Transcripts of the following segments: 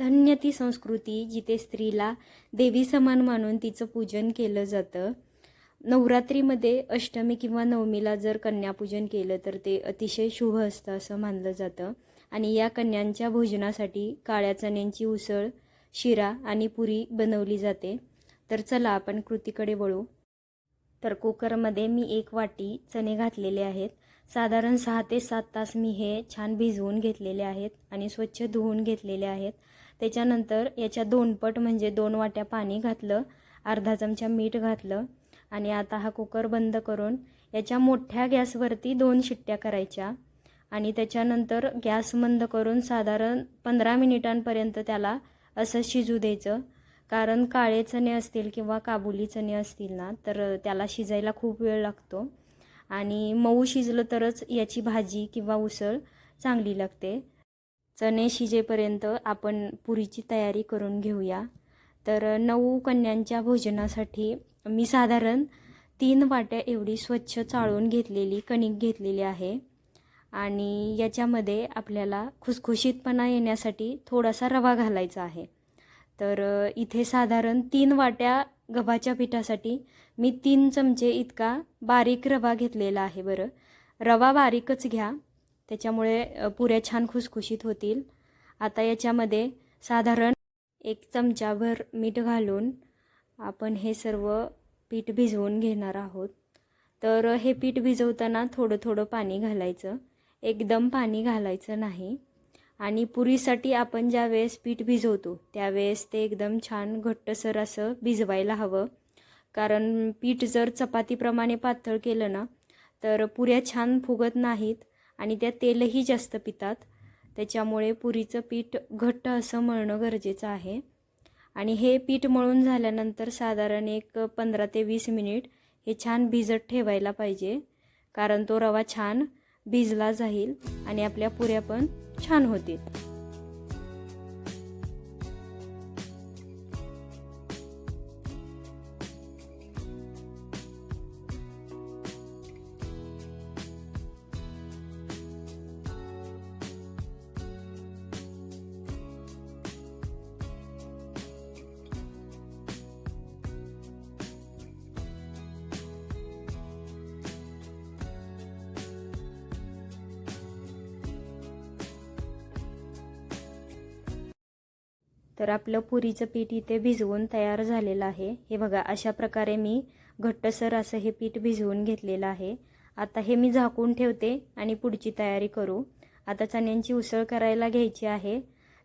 धन्य ती संस्कृती जिथे स्त्रीला देवी समान मानून तिचं पूजन केलं जातं. नवरात्रीमध्ये अष्टमी किंवा नवमीला जर कन्यापूजन केलं तर ते अतिशय शुभ असतं असं मानलं जातं. आणि या कन्यांच्या भोजनासाठी काळ्या चण्यांची उसळ शिरा आणि पुरी बनवली जाते. तर चला आपण कृतीकडे वळू. तर कुकरमध्ये मी एक वाटी चणे घातलेले आहेत. साधारण सहा ते सात तास मी हे छान भिजवून घेतलेले आहेत आणि स्वच्छ धुवून घेतलेले आहेत. त्याच्यानंतर याच्या दोनपट म्हणजे दोन वाट्या पाणी घातलं अर्धा चमचा मीठ घातलं आणि आता हा कुकर बंद करून याच्या मोठ्या गॅसवरती दोन शिट्ट्या करायच्या आणि त्याच्यानंतर गॅस बंद करून साधारण पंधरा मिनिटांपर्यंत त्याला असं शिजू द्यायचं. कारण काळे चणे असतील किंवा काबुली चणे असतील ना तर त्याला शिजायला खूप वेळ लागतो. आणि मऊ शिजलं तरच याची भाजी किंवा उसळ चांगली लागते. चणे शिजेपर्यंत आपण पुरीची तयारी करून घेऊया. तर नऊ कन्यांच्या भोजनासाठी मी साधारण तीन वाट्या एवढी स्वच्छ चाळून घेतलेली कणिक घेतलेली आहे. आणि याच्यामध्ये आपल्याला खुसखुशीतपणा येण्यासाठी थोडासा रवा घालायचा आहे. तर इथे साधारण तीन वाट्या गव्हाच्या पिठासाठी मी तीन चमचे इतका बारीक रवा घेतलेला आहे बरं. रवा बारीकच घ्या. त्याच्यामुळे पुऱ्या छान खुसखुशीत होतील. आता याच्यामध्ये साधारण एक चमचाभर मीठ घालून आपण हे सर्व पीठ भिजवून घेणार आहोत. तर हे पीठ भिजवताना थोडं थोडं पाणी घालायचं. एकदम पाणी घालायचं नाही. आणि पुरीसाठी आपण ज्या वेळेस पीठ भिजवतो त्यावेळेस ते एकदम छान घट्टसर असं भिजवायला हवं. कारण पीठ जर चपातीप्रमाणे पातळ केलं ना तर पुऱ्या छान फुगत नाहीत. आणि त्या तेलही जास्त पितात. त्याच्यामुळे पुरीचं पीठ घट्ट असं मळणं गरजेचं आहे. आणि हे पीठ मळून झाल्यानंतर साधारण एक पंधरा ते वीस मिनिट हे छान भिजत ठेवायला पाहिजे. कारण तो रवा छान भिजला जाईल आणि आपल्या पुऱ्या पण छान होतील. तर आपलं पुरीचं पीठ इथे भिजवून तयार झालेलं आहे. हे बघा अशा प्रकारे मी घट्टसर असं हे पीठ भिजवून घेतलेलं आहे. आता हे मी झाकून ठेवते आणि पुढची तयारी करू. आता चण्यांची उसळ करायला घ्यायची आहे.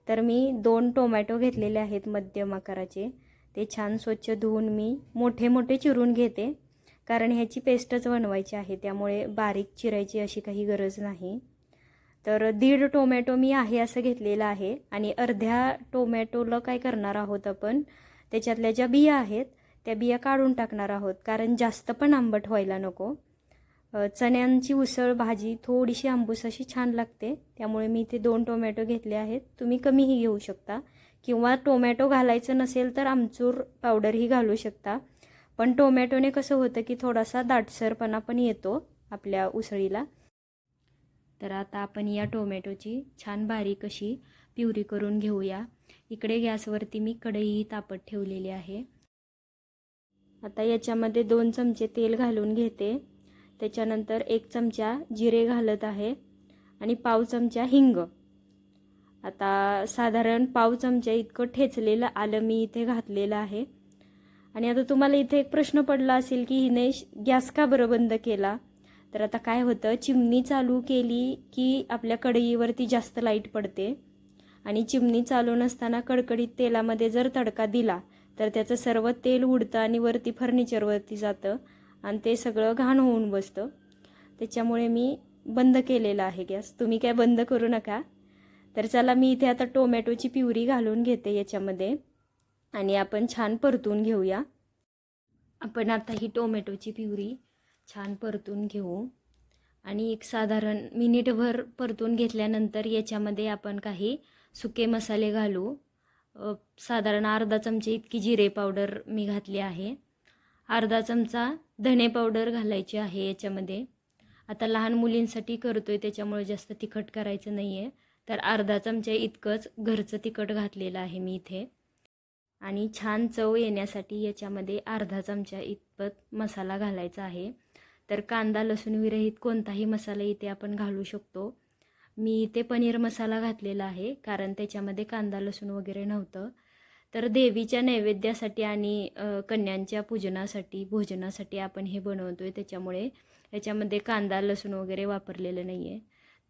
तर मी दोन टोमॅटो घेतलेले आहेत मध्यम आकाराचे. ते छान स्वच्छ धुवून मी मोठे मोठे चिरून घेते. कारण ह्याची पेस्टच बनवायची आहे त्यामुळे बारीक चिरायची अशी काही गरज नाही. तर दीड टोमॅटो मी आहे असं घेतलेलं आहे. आणि अर्ध्या टोमॅटोला काय करणार आहोत आपण? त्याच्यातल्या ज्या बिया आहेत त्या बिया काढून टाकणार आहोत. कारण जास्त पण आंबट व्हायला नको. चण्यांची उसळ भाजी थोडीशी आंबूस अशी छान लागते. त्यामुळे मी इथे दोन टोमॅटो घेतले आहेत. तुम्ही कमीही घेऊ शकता. किंवा टोमॅटो घालायचं नसेल तर आमचूर पावडरही घालू शकता. पण टोमॅटोने कसं होतं की थोडासा दाटसरपणा पण येतो आपल्या उसळीला. तर आता आपण या टोमॅटोची छान बारीक अशी प्युरी करून घेऊया. इकडे गॅसवरती मी कढई तापत ठेवलेली आहे. आता याच्यामध्ये दोन चमचे तेल घालून घेते. त्याच्यानंतर एक चमचा जिरे घालत आहे आणि पाव चमचा हिंग. आता साधारण पाव चमचा इतकं ठेचलेलं आलं मी इथे घातलेलं आहे. आणि आता तुम्हाला इथे एक प्रश्न पडला असेल की हिने गॅस का बरं बंद केला? तर आता काय होतं चिमणी चालू केली की आपल्या कढईवरती जास्त लाइट पडते आणि चिमणी चालू नसताना कडकडीत तेलामध्ये जर तडका दिला तर त्याचं सर्व तेल उडतं आणि वरती फर्निचरवरती जातं आणि ते सगळं घाण होऊन बसतं. त्याच्यामुळे मी बंद केलेला आहे गॅस. तुम्ही काय बंद करू नका. तर चला मी इथे आता टोमॅटोची प्युरी घालून घेते याच्यामध्ये आणि आपण छान परतून घेऊया. आपण आता ही टोमॅटोची प्युरी छान परतून घेऊ. आणि एक साधारण मिनिटभर परतून घेतल्यानंतर याच्यामध्ये आपण काही सुके मसाले घालू. साधारण अर्धा चमचे इतकी जिरे पावडर मी घातली आहे. अर्धा चमचा धणे पावडर घालायची आहे याच्यामध्ये. आता लहान मुलींसाठी करतो आहे त्याच्यामुळे जास्त तिखट करायचं नाही आहे तर अर्धा चमचा इतकंच घरचं तिखट घातलेलं आहे मी इथे. आणि छान चव येण्यासाठी याच्यामध्ये अर्धा चमचा इतपत मसाला घालायचा आहे. तर कांदा लसूण विरहित कोणताही मसाला इथे आपण घालू शकतो. मी इथे पनीर मसाला घातलेला आहे कारण त्याच्यामध्ये कांदा लसूण वगैरे नव्हतं. तर देवीच्या नैवेद्यासाठी आणि कन्यांच्या पूजनासाठी भोजनासाठी आपण हे बनवतो आहे त्याच्यामुळे याच्यामध्ये कांदा लसूण वगैरे वापरलेलं नाही आहे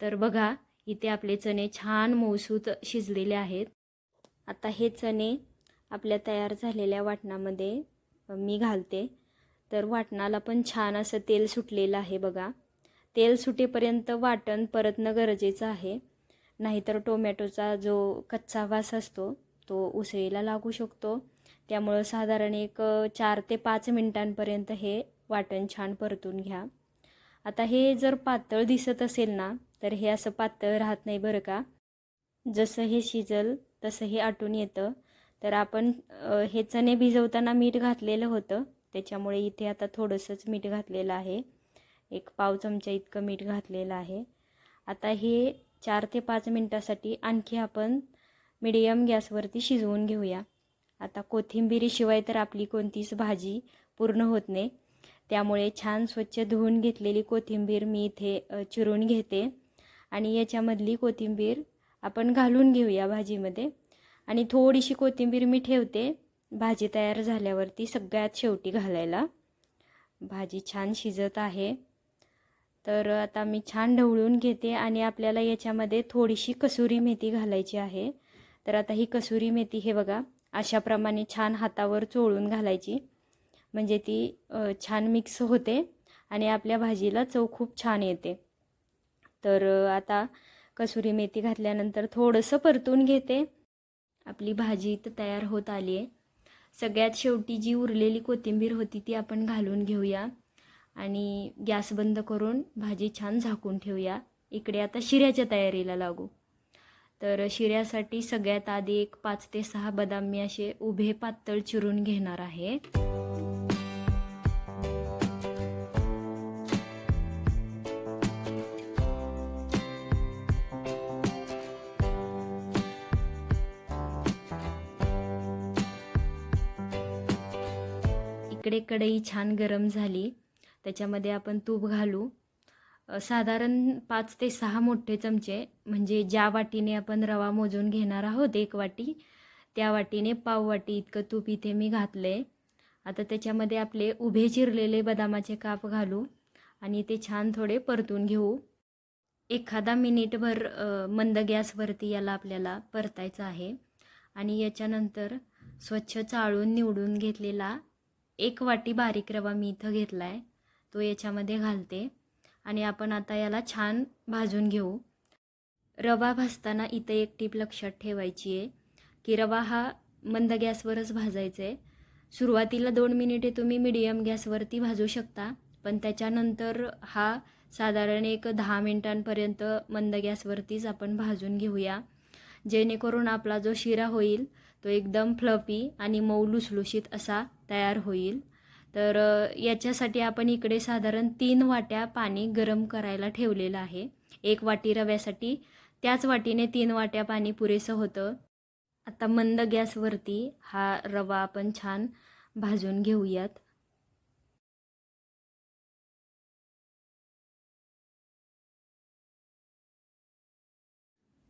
तर बघा इथे आपले चणे छान मौसूत शिजलेले आहेत. आता हे चणे आपल्या तयार झालेल्या वाटणामध्ये मी घालते. तर वाटणाला पण छान असं तेल सुटलेलं आहे बघा. तेल सुटेपर्यंत वाटण परतणं गरजेचं आहे. नाहीतर टोमॅटोचा जो कच्चा वास असतो तो उसळीला लागू शकतो. त्यामुळं साधारण एक चार ते पाच मिनटांपर्यंत हे वाटण छान परतून घ्या. आता हे जर पातळ दिसत असेल ना तर हे असं पातळ राहत नाही बरं का. जसं हे शिजल तसं हे आटून येतं. तर आपण हे चणे भिजवताना मीठ घातलेलं होतं. त्याच्यामुळे इथे आता थोडंसंच मीठ घातलेलं आहे. एक पाव चमचा इतकं मीठ घातलेलं आहे. आता हे चार ते पाच मिनटासाठी आणखी आपण मिडियम गॅसवरती शिजवून घेऊया. आता कोथिंबिरीशिवाय तर आपली कोणतीच भाजी पूर्ण होत नाही. त्यामुळे छान स्वच्छ धुवून घेतलेली कोथिंबीर मी इथे चिरून घेते. आणि याच्यामधली कोथिंबीर आपण घालून घेऊया भाजीमध्ये. आणि थोडीशी कोथिंबीर मी ठेवते. भाजी तयार झाल्यावरती सगळ्यात शेवटी घालायला. भाजी छान शिजत आहे. तर आता मी छान ढवळून घेते आणि आपल्याला याच्यामध्ये थोडीशी कसुरी मेथी घालायची आहे. तर आता ही कसुरी मेथी हे बघा अशाप्रमाणे छान हातावर चोळून घालायची. म्हणजे ती छान मिक्स होते आणि आपल्या भाजीला चव खूप छान येते. तर आता कसुरी मेथी घातल्यानंतर थोडंसं परतून घेते. आपली भाजी तर तयार होत आली आहे सगळ्यात शेवटी जी उरलेली कोथिंबीर होती ती आपण घालून घेऊया. आणि गॅस बंद करून भाजी छान झाकून ठेवूया. इकडे आता शिऱ्याच्या तयारीला लागू. तर शिऱ्यासाठी सगळ्यात आधी एक पाच ते सहा बदाम मी असे उभे पातळ चिरून घेणार आहे. इकडे कढई छान गरम झाली. त्याच्यामध्ये आपण तूप घालू. साधारण पाच ते सहा मोठे चमचे म्हणजे ज्या वाटीने आपण रवा मोजून घेणार आहोत एक वाटी त्या वाटीने पाव वाटी इतकं तूप इथे मी घातलं. आहे आता त्याच्यामध्ये आपले उभे चिरलेले बदामाचे काप घालू आणि ते छान थोडे परतून घेऊ. एखादा मिनिटभर मंद गॅसवरती याला आपल्याला परतायचं आहे. आणि याच्यानंतर स्वच्छ चाळून निवडून घेतलेला एक वाटी बारीक रवा मी इथं घेतला आहे तो याच्यामध्ये घालते. आणि आपण आता याला छान भाजून घेऊ. रवा भाजताना इथं एक टीप लक्षात ठेवायची आहे की रवा हा मंद गॅसवरच भाजायचा आहे सुरुवातीला दोन मिनिटे तुम्ही मिडियम गॅसवरती भाजू शकता पण त्याच्यानंतर हा साधारण एक दहा मिनिटांपर्यंत मंद गॅसवरतीच आपण भाजून घेऊया. जेणेकरून आपला जो शिरा होईल तो एकदम फ्लफी आणि मऊ लुसलुशीत असा तयार होईल. तर याच्यासाठी आपण इकडे साधारण तीन वाट्या पाणी गरम करायला ठेवलेलं आहे. एक वाटी रव्यासाठी त्याच वाटीने तीन वाट्या पाणी पुरेसं होतं. आता मंद गॅसवरती हा रवा आपण छान भाजून घेऊयात.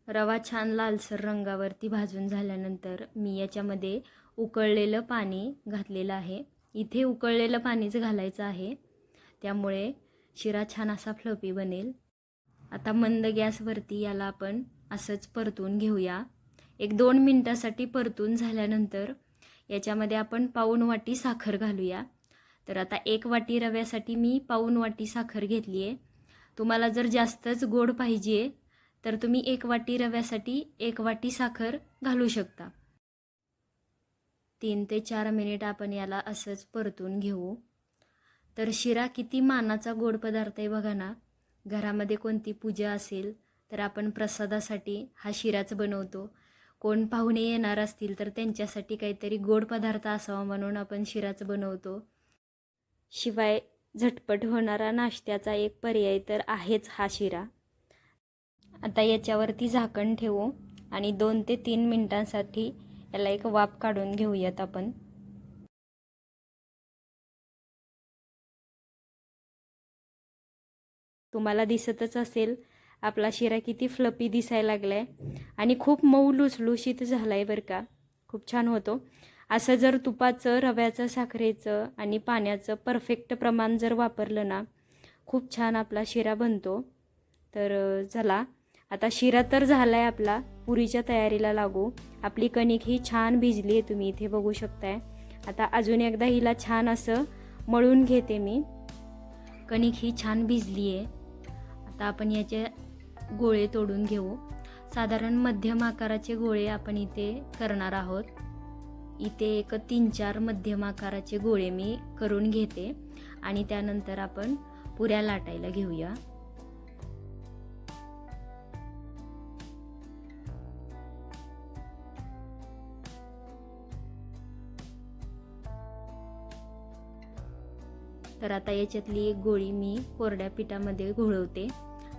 रवा छान लालसर रंगावरती भाजून झाल्यानंतर मी याच्यामध्ये उकळलेलं पाणी घातलेलं आहे. इथे उकळलेलं पाणीच घालायचं आहे. त्यामुळे शिरा छान असा फ्लपी बनेल. आता मंद गॅसवरती याला आपण असंच परतून घेऊया. एक दोन मिनटासाठी परतून झाल्यानंतर याच्यामध्ये आपण पाऊण वाटी साखर घालूया. तर आता एक वाटी रव्यासाठी मी पाऊण वाटी साखर घेतली आहे तुम्हाला जर जास्तच गोड पाहिजे तर तुम्ही एक वाटी रव्यासाठी एक वाटी साखर घालू शकता. तीन ते चार मिनिट आपण याला असंच परतून घेऊ. तर शिरा किती मानाचा गोड पदार्थ आहे बघा ना. घरामध्ये कोणती पूजा असेल तर आपण प्रसादासाठी हा शिराच बनवतो. कोण पाहुणे येणार असतील तर त्यांच्यासाठी काहीतरी गोड पदार्थ असावा म्हणून आपण शिराच बनवतो. शिवाय झटपट होणारा नाश्त्याचा एक पर्याय तर आहेच हा शिरा. आता याच्यावरती झाकण ठेवू आणि दोन ते तीन मिनटांसाठी याला एक वाफ काढून घेऊयात आपण. तुम्हाला दिसतच असेल आपला शिरा किती फ्लपी दिसायला लागलाय आणि खूप मऊ लुसलुशीत झाला आहे बरं का. खूप छान होतो. असं जर तुपाचं रव्याचं साखरेचं आणि पाण्याचं परफेक्ट प्रमाण जर वापरलं ना खूप छान आपला शिरा बनतो. तर चला. आता शिरा तर झाला आहे आपला. पुरीच्या तयारीला लागू. आपली कणिक ही छान भिजली आहे तुम्ही इथे बघू शकताय. आता अजून एकदा हिला छान असं मळून घेते मी. कणिक ही छान भिजली आहे. आता आपण याचे गोळे तोडून घेऊ. साधारण मध्यम आकाराचे गोळे आपण इथे करणार आहोत. इथे एक तीन चार मध्यम आकाराचे गोळे मी करून घेते. आणि त्यानंतर आपण पुऱ्या लाटायला घेऊया. तर आता याच्यातली एक गोळी मी कोरड्या पिठामध्ये घोळवते.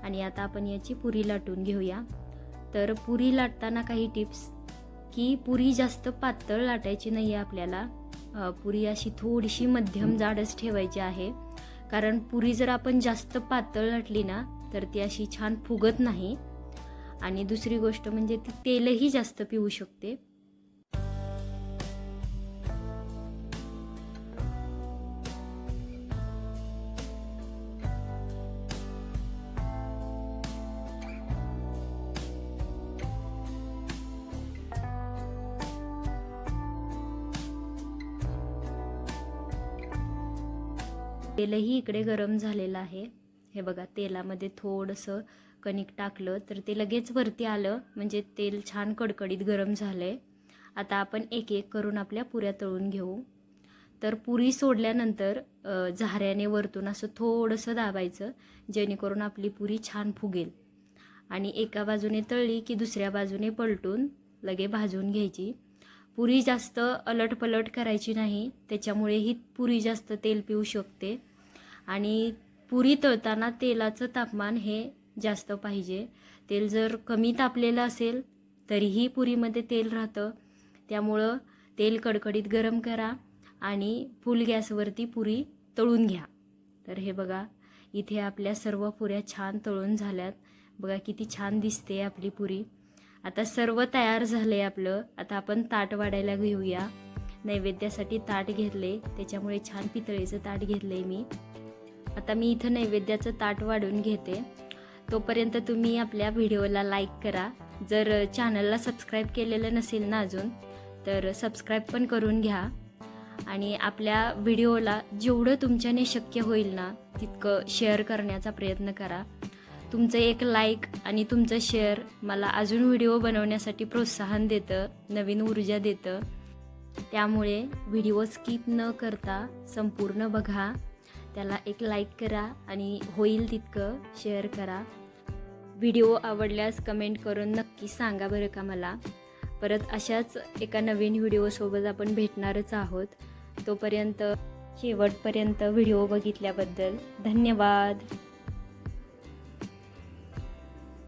आणि आता आपण याची पुरी लाटून घेऊया. तर पुरी लाटताना काही टिप्स? की पुरी जास्त पातळ लाटायची नाही आहे आपल्याला पुरी अशी थोडीशी मध्यम जाडच ठेवायची आहे. कारण पुरी जर आपण जास्त पातळ लाटली ना तर ती अशी छान फुगत नाही. आणि दुसरी गोष्ट म्हणजे ती तेलही जास्त पिऊ शकते. तेलही इकडे गरम झालेलं आहे. हे बघा तेलामध्ये थोडंसं कणिक टाकलं तर ते लगेच वरती आलं म्हणजे तेल छान कडकडीत गरम झालं आहे आता आपण एक एक करून आपल्या पुऱ्या तळून घेऊ. तर पुरी सोडल्यानंतर झाऱ्याने वरतून असं थोडंसं दाबायचं जेणेकरून आपली पुरी छान फुगेल. आणि एका बाजूने तळली की दुसऱ्या बाजूने पलटून लगे भाजून घ्यायची. पुरी जास्त अलटपलट करायची नाही त्याच्यामुळे ही पुरी जास्त तेल पिऊ शकते. आणि पुरी तळताना तेलाचं तापमान हे जास्त पाहिजे. तेल जर कमी तापलेलं असेल तरीही पुरीमध्ये तेल राहतं. त्यामुळं तेल कडकडीत गरम करा आणि फुल गॅसवरती पुरी तळून घ्या. तर हे बघा इथे आपल्या सर्व पुऱ्या छान तळून झाल्यात. बघा किती छान दिसते आपली पुरी. आता सर्व तयार झाले आपलं. आता आपण ताट वाढायला घेऊया. नैवेद्यासाठी ताट घेतले. त्याच्यामुळे छान पितळेचं ताट घेतलंय मी. आता मी इथं नैवेद्याचं ताट वाढून घेते. तोपर्यंत तुम्ही आपल्या व्हिडिओला लाईक करा. जर चॅनलला सबस्क्राईब केलेलं नसेल ना अजून तर सबस्क्राईब पण करून घ्या. आणि आपल्या व्हिडिओला जेवढं तुमच्याने शक्य होईल ना तितकं शेअर करण्याचा प्रयत्न करा. तुमचं एक लाईक आणि तुमचं शेअर मला अजून व्हिडिओ बनवण्यासाठी प्रोत्साहन देतं नवीन ऊर्जा देतं. त्यामुळे व्हिडिओ स्किप न करता संपूर्ण बघा. त्याला एक लाईक करा आणि होईल तितकं शेअर करा. व्हिडिओ आवडल्यास कमेंट करून नक्की सांगा बरं का मला. परत अशाच एका नवीन व्हिडिओसोबत आपण भेटणारच आहोत. तोपर्यंत शेवटपर्यंत व्हिडिओ बघितल्याबद्दल धन्यवाद.